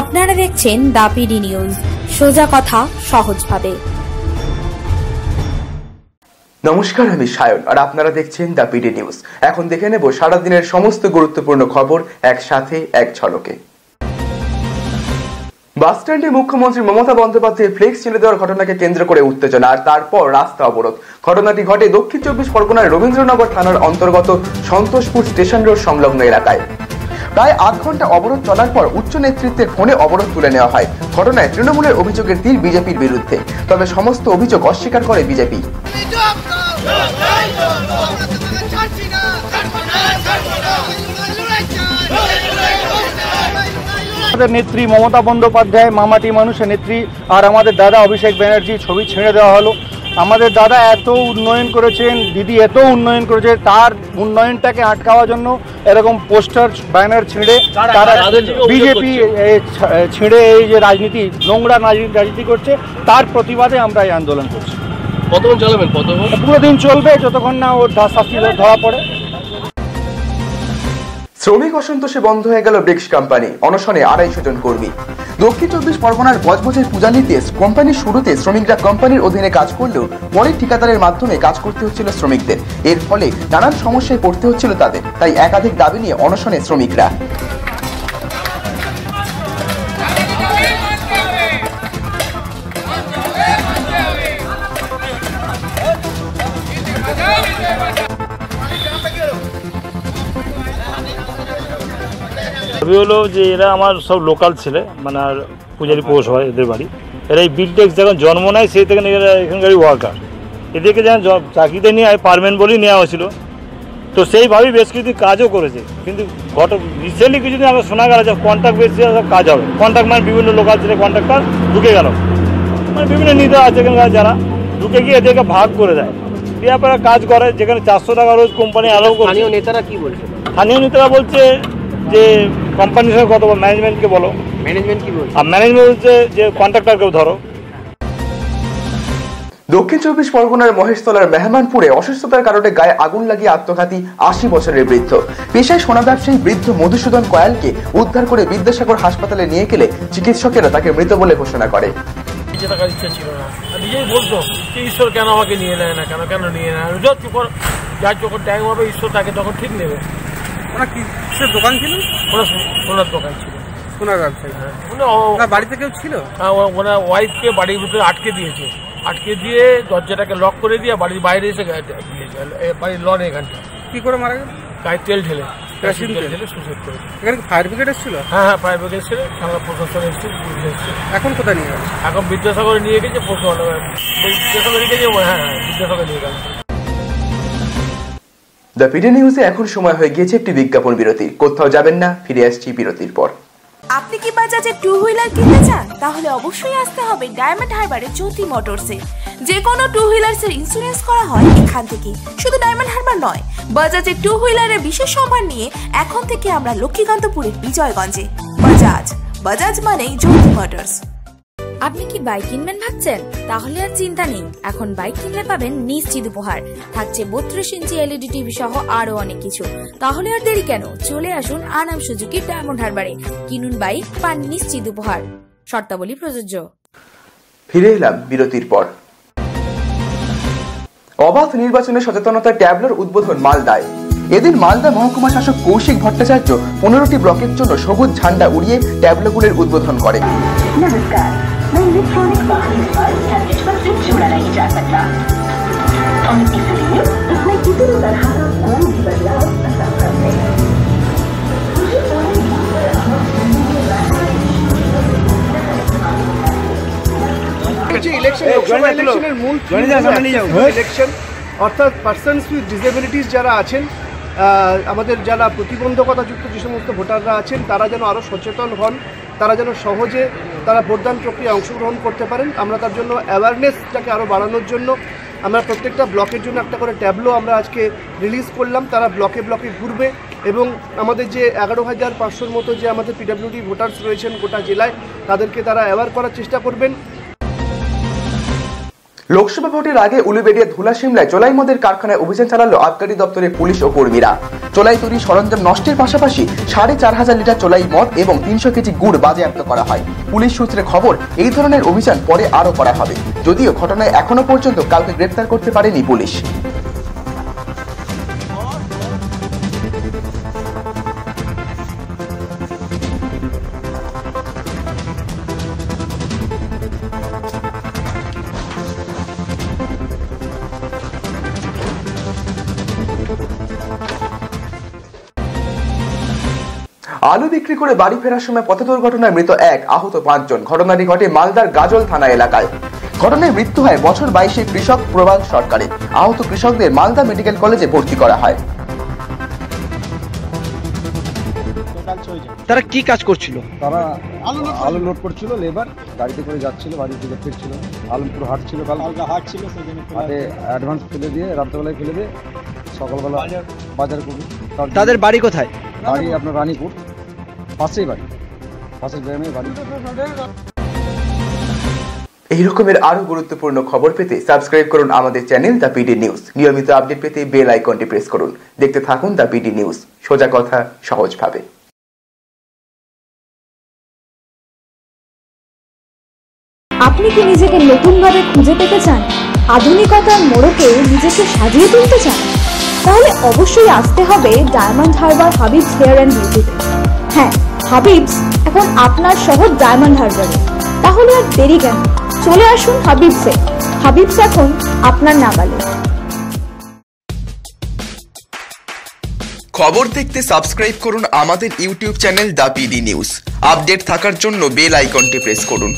আপনারা দেখছেন দাপিডি নিউজ। সোজা কথা সহজভাবে। নমস্কার, আমি সায়ন, আর আপনারা দেখছেন দ্য পিডি নিউজ। এখন দেখে নেব সারাদিনের সমস্ত গুরুত্বপূর্ণ খবর একসাথে, এক ঝলকে। বাসস্ট্যান্ডে মুখ্যমন্ত্রী মমতা বন্দ্যোপাধ্যায়ের ফ্লেক্স ছেড়ে দেওয়ার ঘটনাকে কেন্দ্র করে উত্তেজনা, আর তারপর রাস্তা অবরোধ। ঘটনাটি ঘটে দক্ষিণ চব্বিশ পরগনার রবীন্দ্রনগর থানার অন্তর্গত সন্তোষপুর স্টেশন রোড সংলগ্ন এলাকায়। প্রায় আধ ঘণ্টা অবরোধ চলার পর উচ্চ নেতৃত্বের ফোনে অবরোধ তুলে নেওয়া হয়। ঘটনায় তৃণমূলের অভিযোগের তীর বিজেপির বিরুদ্ধে। তবে সমস্ত অভিযোগ অস্বীকার করে বিজেপি। আমাদের নেত্রী মমতা বন্দ্যোপাধ্যায়, মামাটি মানুষের নেত্রী, আর আমাদের দাদা অভিষেক ব্যানার্জি ছবি ছেড়ে দেওয়া হলো। আমাদের দাদা এত উন্নয়ন করেছেন দিদি এত উন্নয়ন করেছে তার উন্নয়নটাকে আটকাওয়ার জন্য এরকম পোস্টার ব্যানার ছিঁড়ে তারা বিজেপি ছিঁড়ে এই যে রাজনীতি নোংরা রাজনীতি করছে তার প্রতিবাদে আমরা এই আন্দোলন করছি। কতক্ষণ চালাবেন কতক্ষণ? পুরো দিন চলবে যতক্ষণ না ওর শাস্তি ধরা পড়ে। শ্রমিক অসন্তোষে বন্ধ হয়ে গেল ব্রিক্স কোম্পানি। অনশনে আড়াইশো জন কর্মী। দক্ষিণ চব্বিশ পরগনার বজবজের পূজানীতে কোম্পানির শুরুতে শ্রমিকরা কোম্পানির অধীনে কাজ করলেও পরে ঠিকাদারের মাধ্যমে কাজ করতে হচ্ছিল শ্রমিকদের। এর ফলে নানান সমস্যায় পড়তে হচ্ছিল তাদের। তাই একাধিক দাবি নিয়ে অনশনে শ্রমিকরা। দাবি হলো যে এরা আমার সব লোকাল ছেলে মানে আর পূজারি পৌষ হয় এদের বাড়ি। এরা এই বিলটেক্স যখন জন্ম নেয় সেই থেকে এরা এখানকারই ওয়ার্কার এদেরকে যেন চাকরিতে নিয়ে পারমানেন্ট বলেই নেওয়া হয়েছিল। তো সেইভাবেই বেশ কিছু কাজও করেছে। কিন্তু গত রিসেন্টলি কিছুদিন আগে শোনা গেল যে কন্ট্রাক্ট বেশি কাজ হবে। কন্ট্রাক্ট মানে বিভিন্ন লোকাল ছেলে কন্ট্রাক্টর ঢুকে গেল। মানে বিভিন্ন নেতা আছে এখানকার যারা ঢুকে গিয়ে এদেরকে ভাগ করে দেয়। দিয়ে আপনারা কাজ করে যেখানে চারশো টাকা রোজ কোম্পানি আরও স্থানীয় নেতারা কি বলছে? স্থানীয় নেতারা বলছে যে কোম্পানির সঙ্গে কথা বল ম্যানেজমেন্টকে বলো। ম্যানেজমেন্ট কি বলছে? আর ম্যানেজমেন্ট বলছে যে কন্ট্রাক্টরকেও ধরো। দক্ষিণ চব্বিশ পরগনার মহেশতলার মেহমানপুরে অসুস্থতার কারণে গায়ে আগুন লাগিয়ে আত্মঘাতী আশি বছরের বৃদ্ধ। পেশায় সোনা ব্যবসায়ী বৃদ্ধ মধুসূদন কয়ালকে উদ্ধার করে বিদ্যাসাগর হাসপাতালে নিয়ে গেলে চিকিৎসকেরা তাকে মৃত বলে ঘোষণা করে। বেঁচে থাকার ইচ্ছা ছিল না। আর নিজেই বলতো যে ঈশ্বর কেন আমাকে নিয়ে নেয় না কেন কেন নিয়ে নেয় যত যার যখন টাইম হবে ঈশ্বর তাকে তখন ঠিক নেবে। ওনার কি কিসের দোকান ছিল? ওনার সোনার দোকান ছিল। সোনার ব্যবসায়ী। মানে ও- ওনার বাড়িতে কেউ ছিল? হ্যাঁ, ও- ওনার ওয়াইফকে বাড়ির ভিতরে আটকে দিয়েছে। আটকে দিয়ে দরজাটাকে লক করে দিয়ে বাড়ির বাইরে এসে বাড়ির লন এখানটা কি করে মারা গেল? গায়ে তেল ঢেলে। কেরোসিন তেল? ঢেলে সুসাইড করেছে এখানে ফায়ার ব্রিগেড এসেছিল? হ্যাঁ হ্যাঁ প্রাইভেট এসেছে থানা প্রশাসন এসেছে পুলিশ এসেছে। এখন কোথায় নিয়ে গেল? এখন বিদ্যাসাগরে নিয়ে গেছে পশু বিদ্যাসাগরে নিয়ে গেছে হ্যাঁ হ্যাঁ বিদ্যাসাগরে নিয়ে গেল। দ্য পিডি নিউজে এখন সময় হয়ে গিয়েছে একটি বিজ্ঞাপন বিরতি। কোথাও যাবেন না, ফিরে আসছি বিরতির পর। আপনি কি বাজাজে টু হুইলার কিনতে চান? তাহলে অবশ্যই আসতে হবে ডায়মন্ড হারবারে জ্যোতি মোটরসে যে কোনো টু হুইলার্সের ইন্স্যুরেন্স করা হয় এখান থেকে। শুধু ডায়মন্ড হারবার নয়, বাজাজে টু হুইলারের বিশেষ সম্মান নিয়ে এখন থেকে আমরা লক্ষ্মীকান্তপুরের বিজয়গঞ্জে। বাজাজ বাজাজ মানেই জ্যোতি মোটরস আপনি কি বাইক কিনবেন ভাবছেন? তাহলে আর চিন্তা নেই। এখন বাইক কিনলে পাবেন নিশ্চিত উপহার। থাকছে বত্রিশ ইঞ্চি এলইডি টিভি সহ আরও অনেক কিছু। তাহলে আর দেরি কেন? চলে আসুন আনাম সুজুকি ডায়মন্ড হারবারে কিনুন বাইক পান নিশ্চিত উপহার। শর্তাবলী প্রযোজ্য। ফিরে এলাম বিরতির পর। অবাধ নির্বাচনে সচেতনতা ট্যাবলোর উদ্বোধন মালদায়। এদিন মালদা মহকুমা শাসক কৌশিক ভট্টাচার্য পনেরোটি ব্লকের জন্য সবুজ ঝান্ডা উড়িয়ে ট্যাবলোগুলির উদ্বোধন করে। ইলেকশন অর্থাৎ পার্সনস উইথ ডিসেবিলিটিস যারা আছেন আমাদের যারা প্রতিবন্ধকতাযুক্ত যে সমস্ত ভোটাররা আছেন, তারা যেন আরও সচেতন হন, তারা যেন সহজে তারা ভোটদান প্রক্রিয়ায় অংশগ্রহণ করতে পারেন। আমরা তার জন্য অ্যাওয়ারনেসটাকে আরও বাড়ানোর জন্য আমরা প্রত্যেকটা ব্লকের জন্য একটা করে ট্যাবলো আমরা আজকে রিলিজ করলাম। তারা ব্লকে ব্লকে ঘুরবে এবং আমাদের যে এগারো হাজার পাঁচশোর মতো যে আমাদের পিডাব্লিউডি ভোটার্স রয়েছেন গোটা জেলায়, তাদেরকে তারা অ্যাওয়ার করার চেষ্টা করবেন। লোকসভা ভোটের আগে উলুবেড়িয়া ধুলা সিমলায় চোলাই মদের কারখানায় অভিযান চালালো আবগারি দপ্তরের পুলিশ ও কর্মীরা। চোলাই তৈরি সরঞ্জাম নষ্টের পাশাপাশি সাড়ে চার হাজার লিটার চোলাই মদ এবং তিনশো কেজি গুড় বাজেয়াপ্ত করা হয়। পুলিশ সূত্রে খবর, এই ধরনের অভিযান পরে আরও করা হবে। যদিও ঘটনায় এখনও পর্যন্ত কাউকে গ্রেপ্তার করতে পারেনি পুলিশ। আলু বিক্রি করে বাড়ি ফেরার সময় পথ দুর্ঘটনায় মৃত এক আহত পাঁচজন। ঘটনাটি ঘটে মালদার গাজল থানা এলাকায়। ঘটনায় মৃত্যু হয় বছর বাইশে কৃষক প্রবাল সরকারের আহত কৃষকদের মালদা মেডিকেল কলেজে ভর্তি করা হয়। তারা কি কাজ করছিল? তারা আলু লোড করছিল লেবার গাড়িতে করে যাচ্ছিল বাড়ি থেকে ফিরছিল। আলমপুর হাট ছিল কাল। হাট ছিল হাটে অ্যাডভান্স ফেলে দিয়ে রাত্রেবেলায় ফেলে দিয়ে সকালবেলা বাজার করবে। তাদের বাড়ি কোথায়? বাড়ি আপনার রানীপুর। পাশেই বাড়ি। পাশের গ্রামে বাড়ি। এই রকমের আরও গুরুত্বপূর্ণ খবর পেতে সাবস্ক্রাইব করুন আমাদের চ্যানেল দ্য পিডি নিউজ। নিয়মিত আপডেট পেতে বেল আইকনটি প্রেস করুন। দেখতে থাকুন দ্য পিডি নিউজ। সোজা কথা সহজভাবে। আপনি কি নিজেকে নতুনভাবে খুঁজে পেতে চান? আধুনিকতার মোড়কে নিজেকে সাজিয়ে তুলতে চান? তাহলে অবশ্যই আসতে হবে ডায়মন্ড হারবার হাবিবস হেয়ার অ্যান্ড বিউটিতে। হ্যাঁ হাবিবস এখন আপনার শহর ডায়মন্ড হারবারে তাহলে আর দেরি কেন? চলে আসুন হাবিবসে। হাবিবস এখন আপনার নাগালে। খবর দেখতে সাবস্ক্রাইব করুন আমাদের YouTube channel the PD news. Update থাকার জন্য বেল আইকনটি প্রেস করুন।